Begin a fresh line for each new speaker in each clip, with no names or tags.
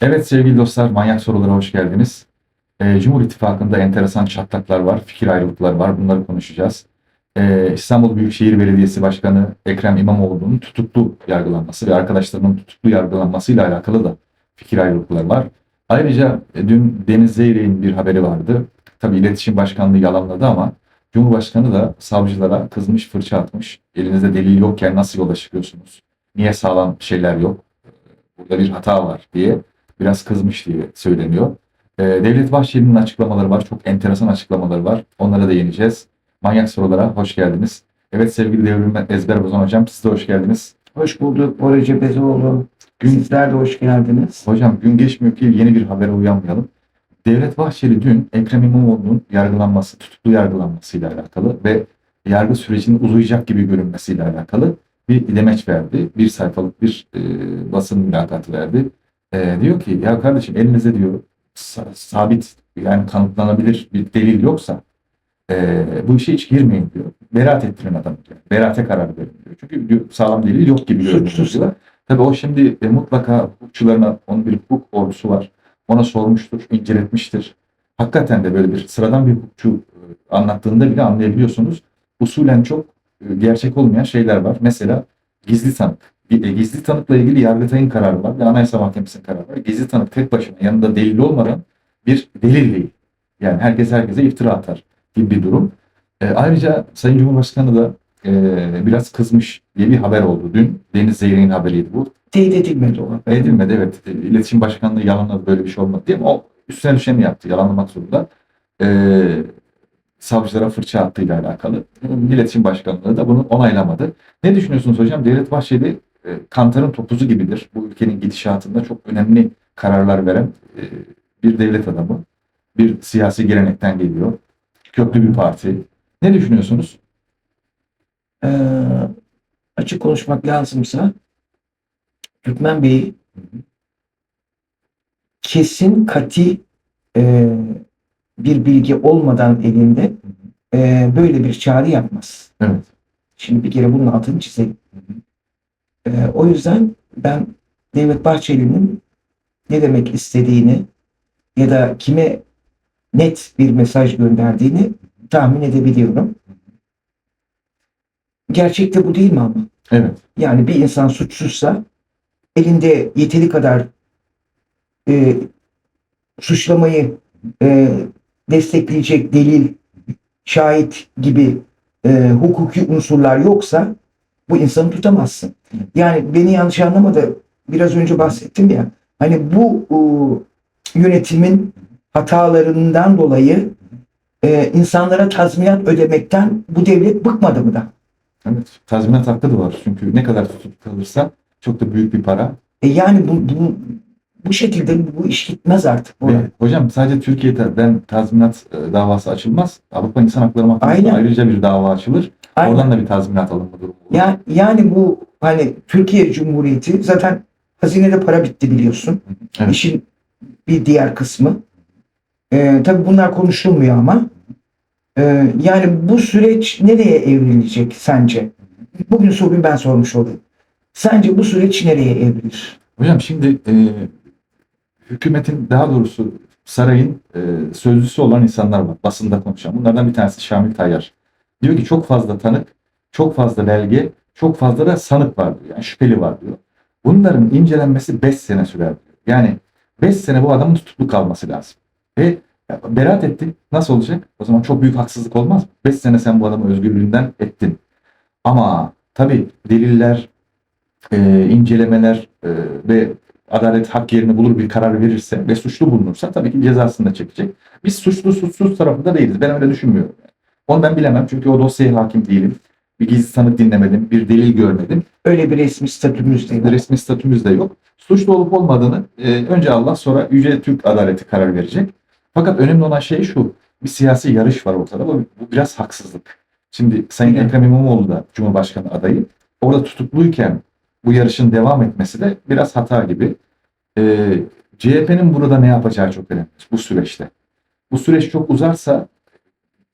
Evet sevgili dostlar, Manyak Sorulara hoş geldiniz. Ee, Cumhur İttifakı'nda enteresan çatlaklar var, fikir ayrılıkları var. Bunları konuşacağız. Ee, İstanbul Büyükşehir Belediyesi Başkanı Ekrem İmamoğlu'nun tutuklu yargılanması ve arkadaşlarının tutuklu yargılanmasıyla alakalı da fikir ayrılıkları var. Ayrıca e, dün Deniz Zeyrek'in bir haberi vardı. Tabii İletişim Başkanlığı yalanladı ama Cumhurbaşkanı da savcılara kızmış, fırça atmış. Elinizde delil yokken nasıl yola çıkıyorsunuz? Niye sağlam şeyler yok? Burada bir hata var diye biraz kızmış diye söyleniyor. Ee, Devlet Bahçeli'nin açıklamaları var. Çok enteresan açıklamaları var. Onlara değineceğiz. Manyak sorulara hoş geldiniz. Evet sevgili Devrim Ezber Bozan Hocam siz de hoş geldiniz.
Hoş bulduk Bora Cebezoğlu.
Gün,
Sizler de hoş geldiniz.
hocam gün geçmiyor ki yeni bir habere uyanmayalım. Devlet Bahçeli dün Ekrem İmamoğlu'nun yargılanması, tutuklu yargılanmasıyla alakalı ve yargı sürecinin uzayacak gibi görünmesiyle alakalı bir demeç verdi. Bir sayfalık bir e, basın mülakatı verdi. E, diyor ki ya kardeşim elinizde diyor sa- sabit yani kanıtlanabilir bir delil yoksa e, bu işe hiç girmeyin diyor. Beraat ettirin adamı diyor. Beraate karar verin diyor. Çünkü diyor, sağlam delil yok gibi görünüyor. Tabii o şimdi e, mutlaka hukukçularına onun bir hukuk ordusu var. Ona sormuştur, inceletmiştir. Hakikaten de böyle bir sıradan bir hukukçu e, anlattığında bile anlayabiliyorsunuz. Usulen çok e, gerçek olmayan şeyler var. Mesela gizli tanık. E, Gizli tanıkla ilgili Yargıtay'ın kararı var ve Anayasa Mahkemesi'nin kararı var. Gizli tanık tek başına yanında delil olmadan bir delil değil. Yani herkes herkese iftira atar gibi bir durum. E, ayrıca Sayın Cumhurbaşkanı da e, biraz kızmış diye bir haber oldu. Dün Deniz Zeyrek'in haberiydi bu.
Teyit edilmedi o haber.
Edilmedi evet. E, İletişim Başkanlığı yalanladı böyle bir şey olmadı diye ama o üstüne düşeni yaptı. Yalanlamak zorunda. E, savcılara fırça attığıyla alakalı. İletişim Başkanlığı da bunu onaylamadı. Ne düşünüyorsunuz hocam? Devlet Bahçeli e, kantarın topuzu gibidir. Bu ülkenin gidişatında çok önemli kararlar veren e, bir devlet adamı. Bir siyasi gelenekten geliyor. Köklü bir parti. Ne düşünüyorsunuz?
Ee, açık konuşmak lazımsa Türkmen Bey kesin kati e, bir bilgi olmadan elinde e, böyle bir çağrı yapmaz.
Evet.
Şimdi bir kere bunun altını çizelim. E, o yüzden ben Devlet Bahçeli'nin ne demek istediğini ya da kime net bir mesaj gönderdiğini tahmin edebiliyorum. Gerçekte bu değil mi ama?
Evet.
Yani bir insan suçsuzsa elinde yeteri kadar e, suçlamayı e, destekleyecek delil, şahit gibi e, hukuki unsurlar yoksa bu insanı tutamazsın. Yani beni yanlış anlamadı. Biraz önce bahsettim ya. Hani bu e, yönetimin hatalarından dolayı e, insanlara tazminat ödemekten bu devlet bıkmadı mı da?
Evet. Tazminat hakkı da var. Çünkü ne kadar tutup kalırsa çok da büyük bir para.
E yani bu, bu, bu şekilde bu iş gitmez artık.
Ve hocam sadece Türkiye'den tazminat e, davası açılmaz. Avrupa İnsan Hakları Mahkemesi'nde ayrıca bir dava açılır.
Aynen.
Oradan da bir tazminat alınma durumu olur.
Ya, yani bu hani Türkiye Cumhuriyeti zaten hazinede para bitti biliyorsun.
Evet.
İşin bir diğer kısmı. E, tabii bunlar konuşulmuyor ama. E, yani bu süreç nereye evrilecek sence? Bugün soruyu ben sormuş olayım. Sence bu süreç nereye evrilir?
Hocam şimdi e, hükümetin daha doğrusu sarayın e, sözcüsü olan insanlar var. Basında konuşan. Bunlardan bir tanesi Şamil Tayyar. Diyor ki çok fazla tanık, çok fazla belge, çok fazla da sanık var diyor. Yani şüpheli var diyor. Bunların incelenmesi 5 sene sürer diyor. Yani 5 sene bu adamın tutuklu kalması lazım. Ve beraat etti. Nasıl olacak? O zaman çok büyük haksızlık olmaz mı? 5 sene sen bu adamı özgürlüğünden ettin. Ama tabii deliller, e, incelemeler e, ve adalet hak yerini bulur bir karar verirse ve suçlu bulunursa tabii ki cezasını da çekecek. Biz suçlu suçsuz tarafında değiliz. Ben öyle düşünmüyorum. Onu ben bilemem çünkü o dosyaya hakim değilim. Bir gizli tanık dinlemedim, bir delil görmedim.
Öyle bir resmi statümüz değil.
Resmi statümüz de yok. Suçlu olup olmadığını e, önce Allah sonra Yüce Türk Adaleti karar verecek. Fakat önemli olan şey şu. Bir siyasi yarış var ortada. Bu, bu biraz haksızlık. Şimdi Sayın
Evet.
Ekrem İmamoğlu da Cumhurbaşkanı adayı. Orada tutukluyken bu yarışın devam etmesi de biraz hata gibi. E, CHP'nin burada ne yapacağı çok önemli bu süreçte. Bu süreç çok uzarsa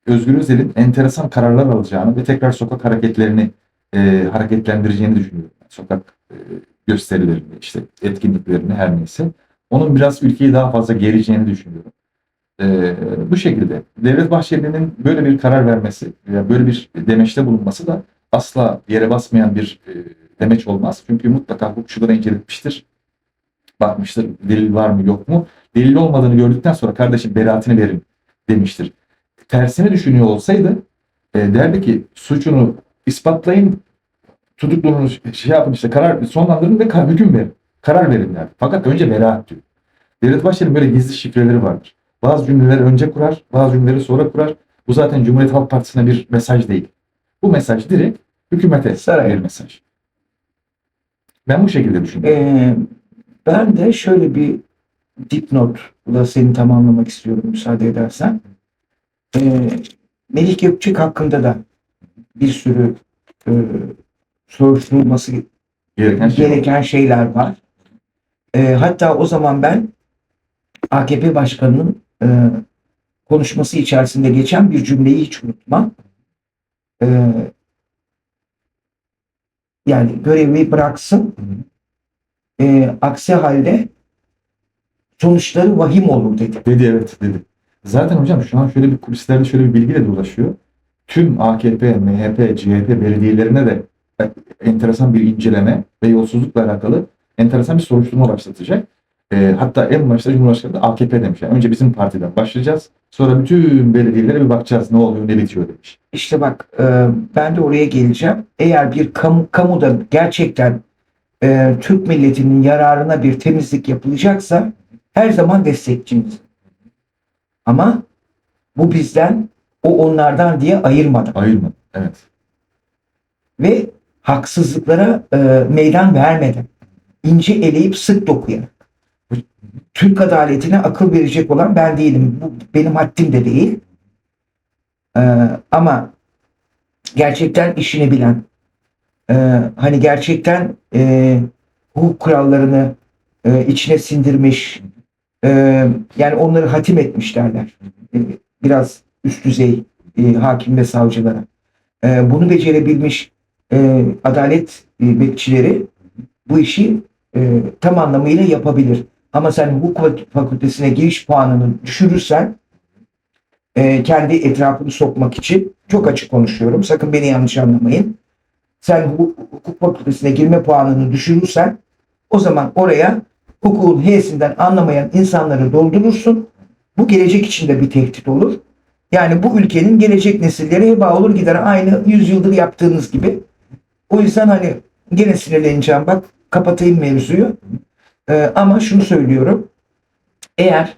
Özgür Özel'in enteresan kararlar alacağını ve tekrar sokak hareketlerini e, hareketlendireceğini düşünüyorum. Sokak e, gösterilerini, işte etkinliklerini her neyse. onun biraz ülkeyi daha fazla gereceğini düşünüyorum. Ee, bu şekilde. Devlet Bahçeli'nin böyle bir karar vermesi veya böyle bir demeçte bulunması da asla yere basmayan bir e, demeç olmaz. Çünkü mutlaka hukukçulara inceletmiştir. Bakmıştır delil var mı yok mu. Delil olmadığını gördükten sonra kardeşim beraatini verin demiştir. Tersini düşünüyor olsaydı e, derdi ki suçunu ispatlayın tutukluluğunu şey yapın işte karar sonlandırın ve kar- hüküm verin. Karar verin derdi. Fakat önce beraat diyor. Devlet Bahçeli'nin böyle gizli şifreleri vardır. Bazı cümleleri önce kurar, bazı cümleleri sonra kurar. Bu zaten Cumhuriyet Halk Partisi'ne bir mesaj değil. Bu mesaj direkt hükümete
Saraya.
bir mesaj. Ben bu şekilde düşünüyorum.
Ee, ben de şöyle bir dipnotla seni tamamlamak istiyorum müsaade edersen. Ee, Melih Gökçek hakkında da bir sürü e, soruşturulması
gereken şey.
gereken şeyler var. Ee, hatta o zaman ben AKP Başkanı'nın e, konuşması içerisinde geçen bir cümleyi hiç unutmam. Ee, yani görevi bıraksın. Ee, aksi halde sonuçları vahim olur dedi.
Dedi evet dedi. Zaten hocam şu an şöyle bir kulislerde şöyle bir bilgi de dolaşıyor. Tüm AKP, MHP, CHP belediyelerine de enteresan bir inceleme ve yolsuzlukla alakalı enteresan bir soruşturma başlatacak. E, hatta en başta Cumhurbaşkanı da AKP demiş. Yani önce bizim partiden başlayacağız. Sonra bütün belediyelere bir bakacağız ne oluyor ne bitiyor demiş.
İşte bak e, ben de oraya geleceğim. Eğer bir kamu, kamuda gerçekten e, Türk milletinin yararına bir temizlik yapılacaksa her zaman destekçimiz. Ama bu bizden, o onlardan diye ayırmadan
Ayırma. Evet.
ve haksızlıklara e, meydan vermeden, ince eleyip sık dokuyarak. Türk adaletine akıl verecek olan ben değilim. Bu benim haddim de değil. E, ama gerçekten işini bilen, e, hani gerçekten e, hukuk kurallarını e, içine sindirmiş, e, yani onları hatim etmiş derler. E, biraz üst düzey e, hakim ve savcılara. E, bunu becerebilmiş e, adalet e, bekçileri bu işi e, tam anlamıyla yapabilir. Ama sen hukuk fakültesine giriş puanını düşürürsen kendi etrafını sokmak için çok açık konuşuyorum. Sakın beni yanlış anlamayın. Sen hu- hukuk fakültesine girme puanını düşürürsen o zaman oraya hukukun H'sinden anlamayan insanları doldurursun. Bu gelecek için de bir tehdit olur. Yani bu ülkenin gelecek nesilleri heba olur gider aynı yüzyıldır yaptığınız gibi. O yüzden hani gene sinirleneceğim bak kapatayım mevzuyu. Ee, ama şunu söylüyorum. Eğer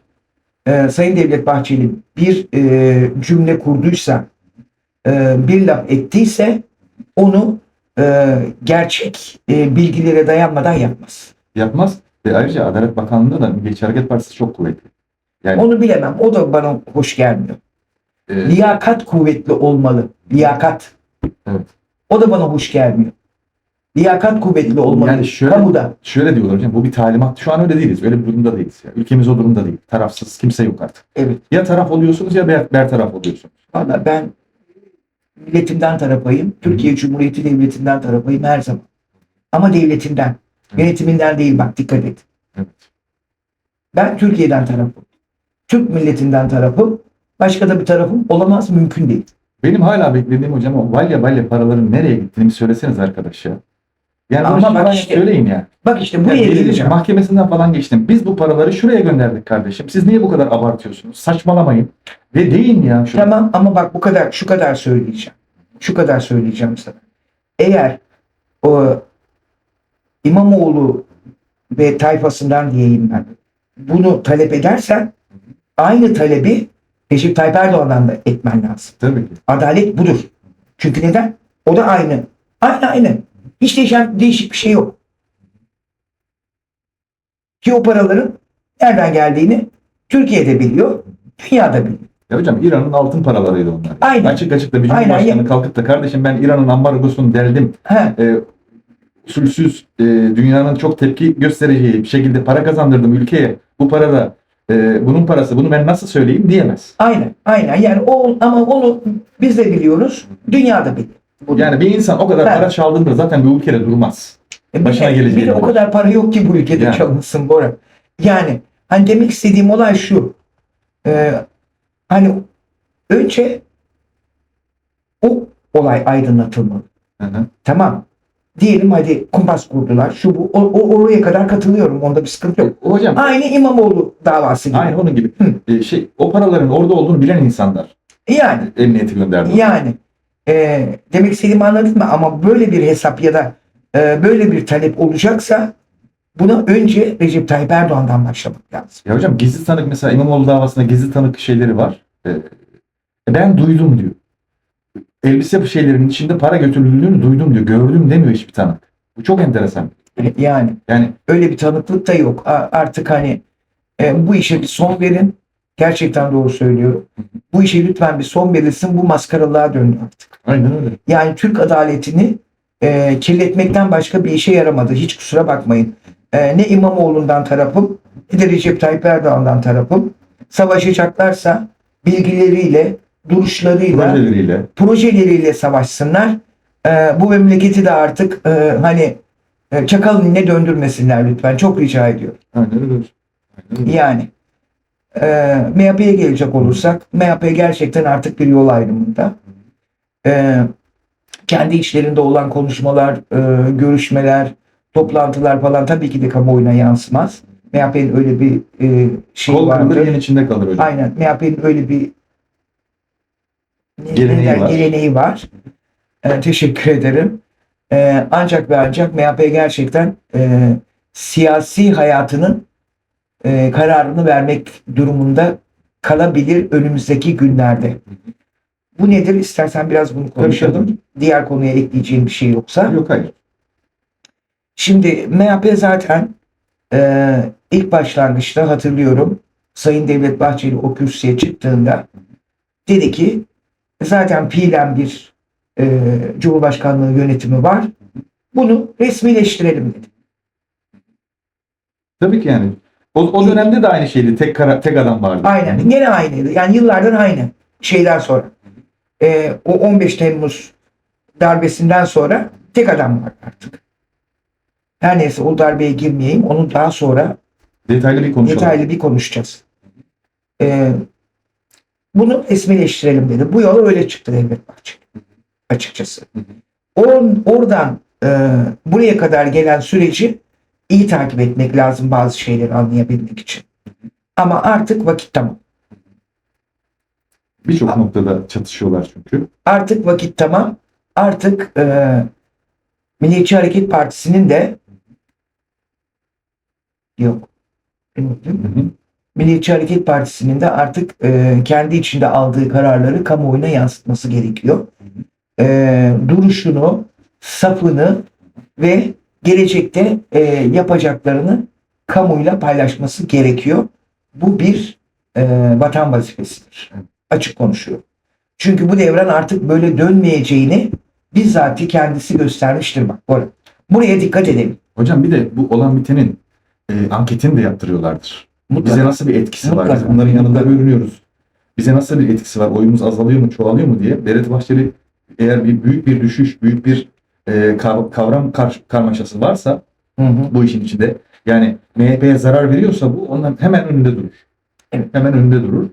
e, Sayın Devlet Bahçeli bir e, cümle kurduysa, e, bir laf ettiyse onu e, gerçek e, bilgilere dayanmadan yapmaz.
Yapmaz. Ayrıca Adalet Bakanlığı'nda da Milliyetçi Hareket Partisi çok kuvvetli. Yani
Onu bilemem. O da bana hoş gelmiyor.
e,
Liyakat kuvvetli olmalı. Liyakat.
Evet.
O da bana hoş gelmiyor. Liyakat kuvvetli olmalı.
Yani şöyle-
Kamuda.
şöyle diyorlar hocam bu bir talimat. Şu an öyle değiliz. Öyle bir durumda değiliz. Yani ülkemiz o durumda değil. Tarafsız kimse yok artık.
Evet.
Ya taraf oluyorsunuz ya ber, bertaraf oluyorsunuz.
Valla ben milletimden tarafayım. Türkiye Cumhuriyeti Devleti'nden tarafayım her zaman. Ama devletinden.
Evet.
Yönetiminden değil bak dikkat et.
Evet.
Ben Türkiye'den tarafım. Türk milletinden tarafım. Başka da bir tarafım olamaz mümkün değil.
Benim hala beklediğim hocam o valya valya paraların nereye gittiğini söyleseniz arkadaş ya. Yani
Ama bak işte-
söyleyin ya.
Bak işte
Ya
buraya
delil
geleceğim.
Mahkemesinden falan geçtim. Biz bu paraları şuraya gönderdik kardeşim. Siz niye bu kadar abartıyorsunuz? Saçmalamayın. Ve deyin ya. Şunu.
Tamam ama bak bu kadar şu kadar söyleyeceğim. Şu kadar söyleyeceğim sana. Eğer o İmamoğlu ve tayfasından diyeyim ben bunu talep edersen aynı talebi Recep Tayyip Erdoğan'dan da etmen lazım.
Tabii ki.
Adalet budur. Çünkü neden? O da aynı. Aynı aynı. Hiç değişen, değişik bir şey yok. Ki o paraların nereden geldiğini Türkiye'de biliyor, dünyada biliyor.
Ya hocam İran'ın altın paralarıydı onlar.
Aynen.
Açık açık da bir
Aynen.
cumhurbaşkanı kalkıp da kardeşim ben İran'ın ambargosunu deldim.
He,
E, usulsüz e, dünyanın çok tepki göstereceği bir şekilde para kazandırdım ülkeye. Bu para da e, bunun parası. Bunu ben nasıl söyleyeyim diyemez.
aynen, aynen. Yani o ama onu biz de biliyoruz, dünyada biliyor. Bunu.
Yani bir insan o kadar para çaldığında zaten bir ülkede durmaz.
E,
başına geleceği
Bir de o kadar para yok ki bu ülkede
Yani.
çalınsın Bora. Yani hani demek istediğim olay şu. Ee, hani önce o olay aydınlatılmalı.
Hı hı.
Tamam. Diyelim hadi kumpas kurdular. Şu bu o, o- oraya kadar katılıyorum. Onda bir sıkıntı yok.
Hocam
Aynı İmamoğlu davası gibi.
aynı onun gibi.
Hı.
E, şey o paraların orada olduğunu bilen insanlar
Yani
emniyeti gönderdi.
yani e, demek istediğimi anladın mı? Ama böyle bir hesap ya da e, böyle bir talep olacaksa buna önce Recep Tayyip Erdoğan'dan başlamak lazım.
Ya hocam gizli tanık mesela İmamoğlu davasında gizli tanık şeyleri var. E, ben duydum diyor. Elbise şeylerinin içinde para götürüldüğünü duydum diyor. Gördüm demiyor hiçbir tanık. Bu çok enteresan.
Yani
Yani
öyle bir tanıklık da yok. A- Artık hani e, bu işe bir son verin. Gerçekten doğru söylüyorum. Bu işe lütfen bir son verilsin. Bu maskaralığa döndü artık.
aynen öyle.
Yani Türk adaletini e, kirletmekten başka bir işe yaramadı. Hiç kusura bakmayın. E, ne İmamoğlu'ndan tarafım ne de Recep Tayyip Erdoğan'dan tarafım. Savaşacaklarsa bilgileriyle, duruşlarıyla,
Projeleriyle.
projeleriyle savaşsınlar. E, bu memleketi de artık e, hani e, çakalın eline döndürmesinler lütfen. Çok rica ediyorum.
Aynen öyle. Aynen öyle.
Yani e, MHP'ye gelecek olursak MHP gerçekten artık bir yol ayrımında. E, kendi içlerinde olan konuşmalar, e, görüşmeler, toplantılar falan tabii ki de kamuoyuna yansımaz. MHP'nin öyle bir e, şey
Kol
vardır.
yen içinde kalır hocam.
Aynen. MHP'nin öyle bir ne-
Geleneği var.
geleneği var. E, teşekkür ederim. E, ancak ve ancak MHP gerçekten e, siyasi hayatının e, kararını vermek durumunda kalabilir önümüzdeki günlerde. Bu nedir? İstersen biraz bunu konuşalım.
Konuşalım.
Diğer konuya ekleyeceğim bir şey yoksa.
Yok hayır.
Şimdi MHP zaten e, ilk başlangıçta hatırlıyorum Sayın Devlet Bahçeli o kürsüye çıktığında dedi ki zaten fiilen bir e, Cumhurbaşkanlığı yönetimi var. Bunu resmileştirelim dedi.
Tabii ki yani. O, o dönemde de aynı şeydi. Tek kara, tek adam vardı.
Aynen. Gene aynıydı. Yani yıllardır aynı şeyden sonra. E, o 15 Temmuz darbesinden sonra tek adam var artık. Her neyse o darbeye girmeyeyim. Onu daha sonra
Detaylı bir konuşalım.
detaylı bir konuşacağız. Ee, bunu resmileştirelim dedi. Bu yola öyle çıktı Devlet Bahçeli. Açıkçası. Or- oradan e, buraya kadar gelen süreci iyi takip etmek lazım bazı şeyleri anlayabilmek için. Ama artık vakit tamam.
Birçok noktada çatışıyorlar çünkü.
Artık vakit tamam. Artık e, Milliyetçi Hareket Partisi'nin de yok.
Hı hı.
Milliyetçi Hareket Partisi'nin de artık e, kendi içinde aldığı kararları kamuoyuna yansıtması gerekiyor. E, duruşunu, safını ve gelecekte e, yapacaklarını kamuyla paylaşması gerekiyor. Bu bir e, vatan vazifesidir. Açık konuşuyorum. Çünkü bu devran artık böyle dönmeyeceğini bizzat kendisi göstermiştir bak. Buraya dikkat edelim.
Hocam bir de bu olan bitenin e, anketini de yaptırıyorlardır.
Mutlaka.
Bize nasıl bir etkisi var? Biz
Mutlaka.
bunların yanında görünüyoruz. Bize nasıl bir etkisi var? Oyumuz azalıyor mu, çoğalıyor mu diye. Devlet Bahçeli eğer bir büyük bir düşüş, büyük bir e, kav- kavram kar- karmaşası varsa
Hı hı.
bu işin içinde yani MHP'ye zarar veriyorsa bu ondan hemen önünde durur.
Evet.
Hemen önünde durur.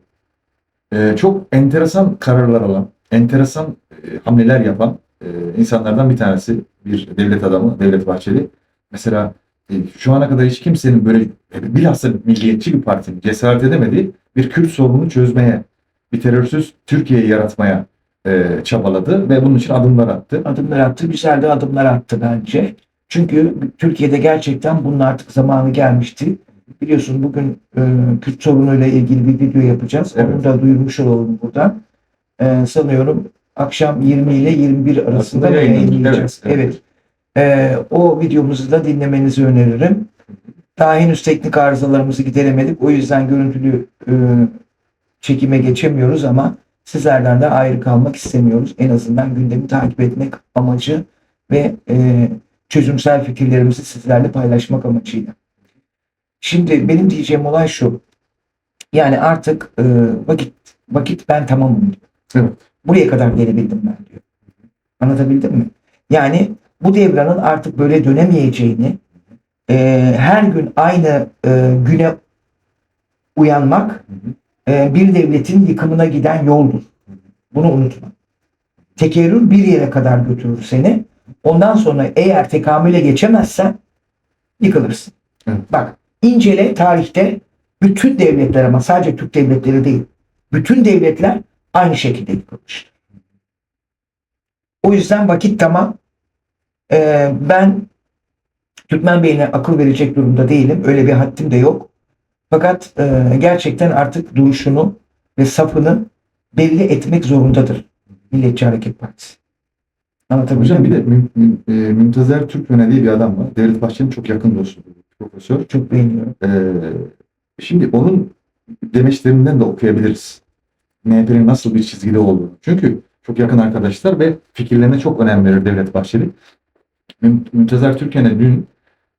E, çok enteresan kararlar alan, enteresan e, hamleler yapan e, insanlardan bir tanesi bir devlet adamı, Devlet Bahçeli. Mesela şu ana kadar hiç kimsenin böyle e, bilhassa milliyetçi bir partinin cesaret edemediği bir Kürt sorununu çözmeye, bir terörsüz Türkiye'yi yaratmaya e, çabaladı ve bunun için adımlar attı.
adımlar attı. Güzel de adımlar attı bence. Çünkü Türkiye'de gerçekten bunun artık zamanı gelmişti. Biliyorsun bugün e, Kürt sorunuyla ilgili bir video yapacağız.
Evet.
Onu da duyurmuş olalım buradan. E, sanıyorum akşam 20 ile 21 arasında yayınlayacağız.
Evet,
Evet.
evet.
E, o videomuzu da dinlemenizi öneririm. Daha henüz teknik arızalarımızı gideremedik. O yüzden görüntülü e, çekime geçemiyoruz ama sizlerden de ayrı kalmak istemiyoruz. En azından gündemi takip etmek amacı ve e, çözümsel fikirlerimizi sizlerle paylaşmak amacıyla. Şimdi benim diyeceğim olay şu. Yani artık e, vakit vakit ben tamamım diyor.
Evet.
Buraya kadar gelebildim ben diyor. Anlatabildim mi? Yani bu devranın artık böyle dönemeyeceğini e, her gün aynı e, güne uyanmak e, bir devletin yıkımına giden yoldur. Bunu unutma. Tekerrür bir yere kadar götürür seni. Ondan sonra eğer tekamüle geçemezsen yıkılırsın.
Evet.
Bak incele tarihte bütün devletler ama sadece Türk devletleri değil. Bütün devletler aynı şekilde yıkılmıştır. O yüzden vakit tamam. Ee, ben Türkmen Bey'ine akıl verecek durumda değilim. Öyle bir haddim de yok. Fakat e, gerçekten artık duruşunu ve safını belli etmek zorundadır Milliyetçi Hareket Partisi. Anlatabildim
Hocam bir de Müm- e, Mümtazer Türkmen'e diye bir adam var. Devlet Bahçeli'nin çok yakın dostu. Profesör.
Çok beğeniyorum.
Ee, şimdi onun demeçlerinden de okuyabiliriz. MHP'nin nasıl bir çizgide olduğunu. Çünkü çok yakın arkadaşlar ve fikirlerine çok önem verir Devlet Bahçeli. Mümtazer Türken'e dün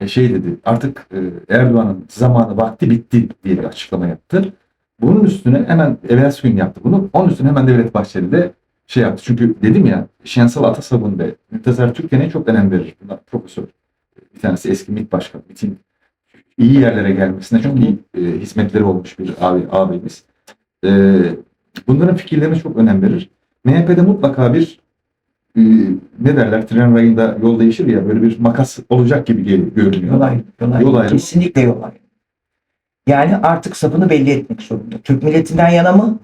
e, şey dedi artık e, Erdoğan'ın zamanı vakti bitti diye bir açıklama yaptı. Bunun üstüne hemen evvelsi gün yaptı bunu. Onun üstüne hemen Devlet Bahçeli de şey yaptı. Çünkü dedim ya Şensal Atasabun ve Mümtazer Türken'e çok önem verir. Bunlar profesör. Bir tanesi eski MİT Başkanı. MİT'in iyi yerlere gelmesine çok iyi e, hizmetleri olmuş bir abi, abimiz. E, bunların fikirlerine çok önem verir. MHP'de mutlaka bir e, ne derler tren rayında yol değişir ya böyle bir makas olacak gibi görünüyor.
Yol ayrımı. Yol ayrımı.
Yol ayrımı.
Kesinlikle yol ayrımı. Yani artık safını belli etmek zorunda. Türk milletinden yana mı?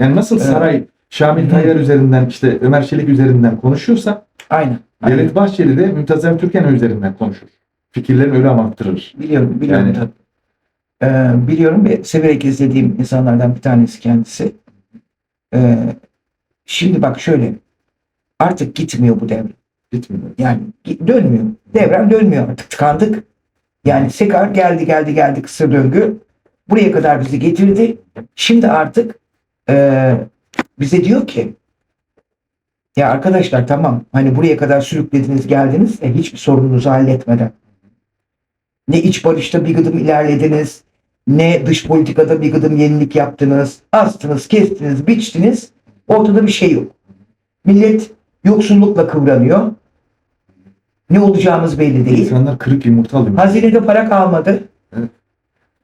Yani nasıl
Evet.
saray Şamil
Hı.
Tayyar üzerinden işte Ömer Çelik üzerinden konuşuyorsa
Aynen. Aynen.
Devlet Bahçeli de Mümtazer Türken üzerinden konuşur. Fikirlerini öyle anlattırır.
Biliyorum, biliyorum
Yani-
tabii. Ee, biliyorum ve severek izlediğim insanlardan bir tanesi kendisi. Ee, şimdi bak şöyle. Artık gitmiyor bu devre.
Bitmiyor.
Yani dönmüyor. Devran dönmüyor artık. Tıkandık. Yani Sekar geldi geldi geldi kısır döngü. Buraya kadar bizi getirdi. Şimdi artık e, bize diyor ki ya arkadaşlar tamam hani buraya kadar sürüklediniz geldiniz de hiçbir sorununuzu halletmeden. Ne iç barışta bir gıdım ilerlediniz, ne dış politikada bir gıdım yenilik yaptınız. Astınız, kestiniz, biçtiniz. Ortada bir şey yok. Millet yoksullukla kıvranıyor. Ne olacağımız belli değil.
İnsanlar kırık yumurta alıyor.
Hazinede para kalmadı.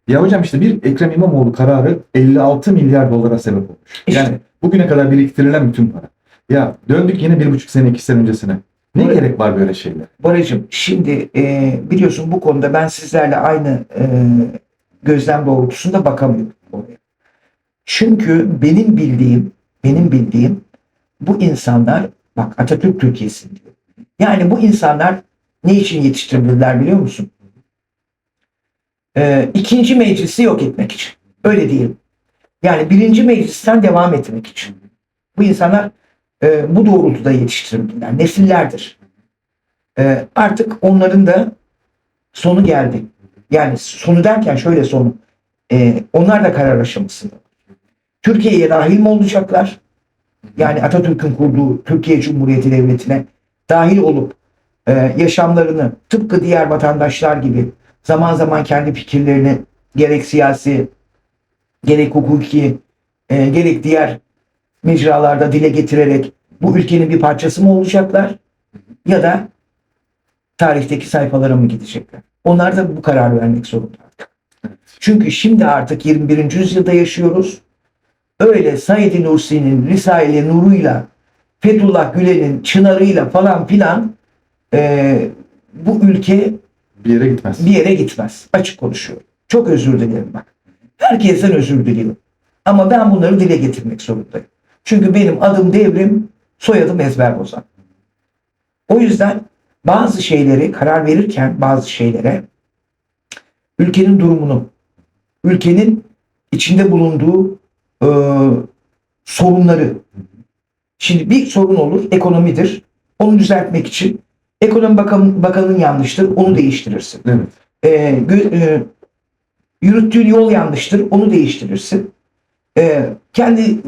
Ya hocam işte bir Ekrem İmamoğlu kararı 56 milyar dolara sebep olmuş.
İşte.
Yani bugüne kadar biriktirilen bütün para. Ya döndük yine bir buçuk sene iki sene öncesine. Ne
Evet.
gerek var böyle şeyler?
Baracığım şimdi e, biliyorsun bu konuda ben sizlerle aynı e, gözlem doğrultusunda bakamıyorum oraya. Çünkü benim bildiğim benim bildiğim bu insanlar bak Atatürk Türkiye'si diyor. Yani bu insanlar ne için yetiştirildiler biliyor musun? E, ikinci meclisi yok etmek için. Öyle diyelim. Yani birinci meclisten devam etmek için. Bu insanlar e, bu doğrultuda yetiştirildiler. Nesillerdir. E, artık onların da sonu geldi. Yani sonu derken şöyle sonu. E, onlar da karar aşamasında. Türkiye'ye dahil mi olacaklar? Yani Atatürk'ün kurduğu Türkiye Cumhuriyeti Devleti'ne dahil olup e, yaşamlarını tıpkı diğer vatandaşlar gibi zaman zaman kendi fikirlerini gerek siyasi gerek hukuki e, gerek diğer mecralarda dile getirerek bu ülkenin bir parçası mı olacaklar ya da tarihteki sayfalara mı gidecekler? Onlar da bu kararı vermek zorunda. Çünkü şimdi artık 21. yüzyılda yaşıyoruz. Öyle Said Nursi'nin Risale-i Nur'uyla Fethullah Gülen'in Çınar'ıyla falan filan e, bu ülke
Bir yere gitmez.
bir yere gitmez. Açık konuşuyorum. Çok özür dilerim bak. Herkesten özür diliyorum. Ama ben bunları dile getirmek zorundayım. Çünkü benim adım devrim, soyadım ezber bozan. O yüzden bazı şeyleri karar verirken bazı şeylere ülkenin durumunu, ülkenin içinde bulunduğu e, sorunları. Şimdi bir sorun olur, ekonomidir. Onu düzeltmek için ekonomi bakan, bakanın yanlıştır, onu değiştirirsin
Evet.
e, gö- e, yürüttüğün yol yanlıştır, onu değiştirirsin. E, kendi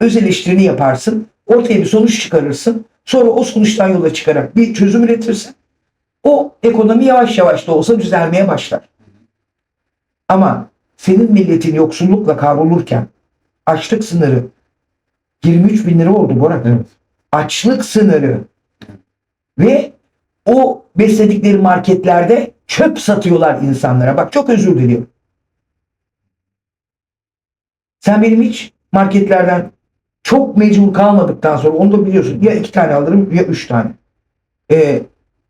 öz eleştirini yaparsın, ortaya bir sonuç çıkarırsın. Sonra o sonuçtan yola çıkarak bir çözüm üretirsin. O ekonomi yavaş yavaş da olsa düzelmeye başlar. Ama senin milletin yoksullukla kavrulurken açlık sınırı 23 bin lira oldu Bora
Evet.
açlık sınırı ve o besledikleri marketlerde çöp satıyorlar insanlara. Bak çok özür diliyorum. Sen benim hiç marketlerden çok mecbur kalmadıktan sonra onu da biliyorsun. Ya iki tane alırım ya üç tane. Ee,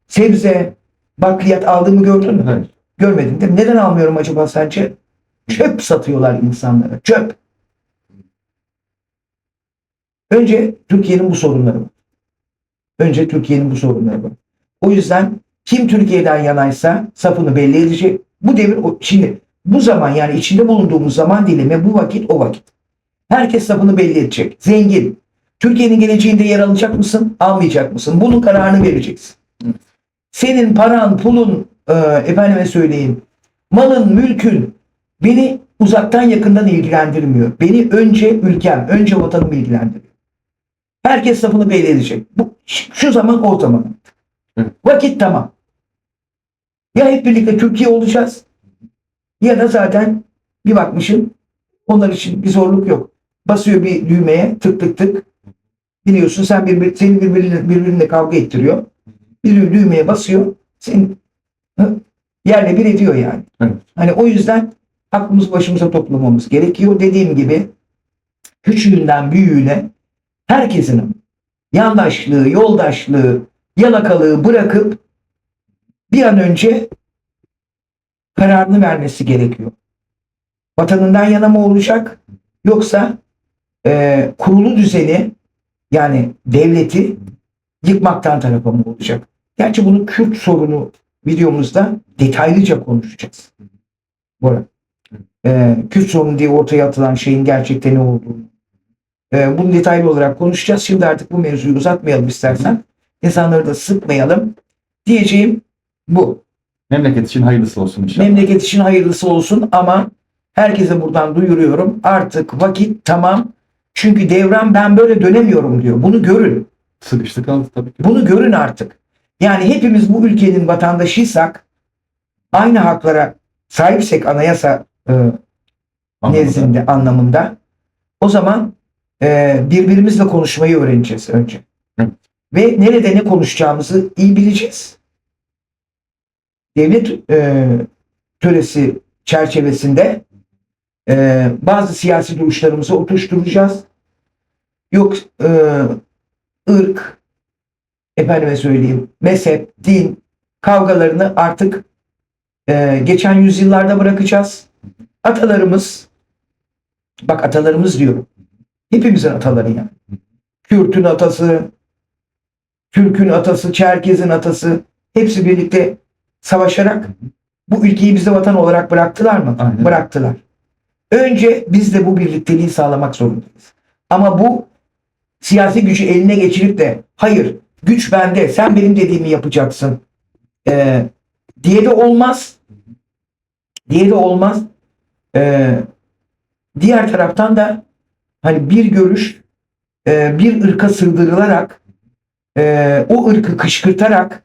sebze, bakliyat aldığımı gördün mü?
Hayır.
Görmedin değil mi? Neden almıyorum acaba sence? Çöp satıyorlar insanlara. Çöp. Önce Türkiye'nin bu sorunları var. Önce Türkiye'nin bu sorunları var. O yüzden kim Türkiye'den yanaysa safını belli edecek. Bu devir o- şimdi bu zaman yani içinde bulunduğumuz zaman dilimi bu vakit o vakit. Herkes safını belli edecek. Zengin. Türkiye'nin geleceğinde yer alacak mısın? Almayacak mısın? Bunun kararını vereceksin. Senin paran, pulun, e, efendime söyleyeyim, malın, mülkün beni uzaktan yakından ilgilendirmiyor. Beni önce ülkem, önce vatanım ilgilendiriyor. Herkes safını belli edecek. Bu, şu zaman o zaman. Vakit tamam. Ya hep birlikte Türkiye olacağız ya da zaten bir bakmışım onlar için bir zorluk yok. Basıyor bir düğmeye tık tık tık. Biliyorsun sen bir, seni birbirine, birbirine kavga ettiriyor. Bir düğmeye basıyor. Seni yerle bir ediyor yani.
Evet.
Hani o yüzden aklımızı başımıza toplamamız gerekiyor. Dediğim gibi küçüğünden büyüğüne herkesin yandaşlığı, yoldaşlığı, yalakalığı bırakıp bir an önce kararını vermesi gerekiyor. Vatanından yana mı olacak yoksa e, kurulu düzeni yani devleti yıkmaktan tarafa mı olacak? Gerçi bunu Kürt sorunu videomuzda detaylıca konuşacağız. Arada. E, Kürt sorunu diye ortaya atılan şeyin gerçekte ne olduğunu. E, bunu detaylı olarak konuşacağız. Şimdi artık bu mevzuyu uzatmayalım istersen. İnsanları da sıkmayalım. Diyeceğim bu.
Memleket için hayırlısı olsun inşallah.
Memleket için hayırlısı olsun ama herkese buradan duyuruyorum. Artık vakit tamam. Çünkü devran ben böyle dönemiyorum diyor. Bunu görün.
Sıkıştı kaldı tabii ki.
Bunu görün artık. Yani hepimiz bu ülkenin vatandaşıysak aynı haklara sahipsek anayasa e,
Anladım.
nezdinde anlamında o zaman e, birbirimizle konuşmayı öğreneceğiz önce. Ve nerede ne konuşacağımızı iyi bileceğiz. Devlet e, töresi çerçevesinde e, bazı siyasi duruşlarımızı oturtturacağız. Yok e, ırk, efendime söyleyeyim, mezhep, din kavgalarını artık e, geçen yüzyıllarda bırakacağız. Atalarımız, bak atalarımız diyorum, hepimizin ataları yani. Kürt'ün atası, Türk'ün atası, Çerkez'in atası hepsi birlikte savaşarak bu ülkeyi bize vatan olarak bıraktılar mı?
Aynen.
Bıraktılar. Önce biz de bu birlikteliği sağlamak zorundayız. Ama bu siyasi gücü eline geçirip de hayır güç bende sen benim dediğimi yapacaksın ee, diye de olmaz. Diye de olmaz. Ee, diğer taraftan da hani bir görüş e, bir ırka sığdırılarak e, o ırkı kışkırtarak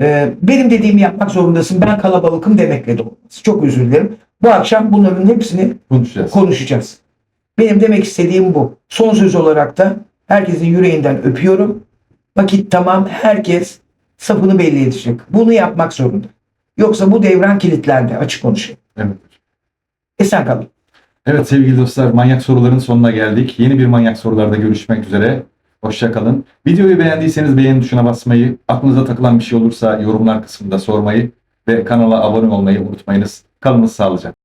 e, benim dediğimi yapmak zorundasın ben kalabalıkım demekle de olmaz. Çok özür dilerim. Bu akşam bunların hepsini
Konuşacağız.
konuşacağız. Benim demek istediğim bu. Son söz olarak da herkesin yüreğinden öpüyorum. Vakit tamam herkes safını belli edecek. Bunu yapmak zorunda. Yoksa bu devran kilitlendi açık konuşayım.
Evet.
Esen kalın.
Evet sevgili dostlar manyak soruların sonuna geldik. Yeni bir manyak sorularda görüşmek üzere. Hoşça kalın. Videoyu beğendiyseniz beğeni tuşuna basmayı, aklınıza takılan bir şey olursa yorumlar kısmında sormayı ve kanala abone olmayı unutmayınız. Kalınız sağlıcakla.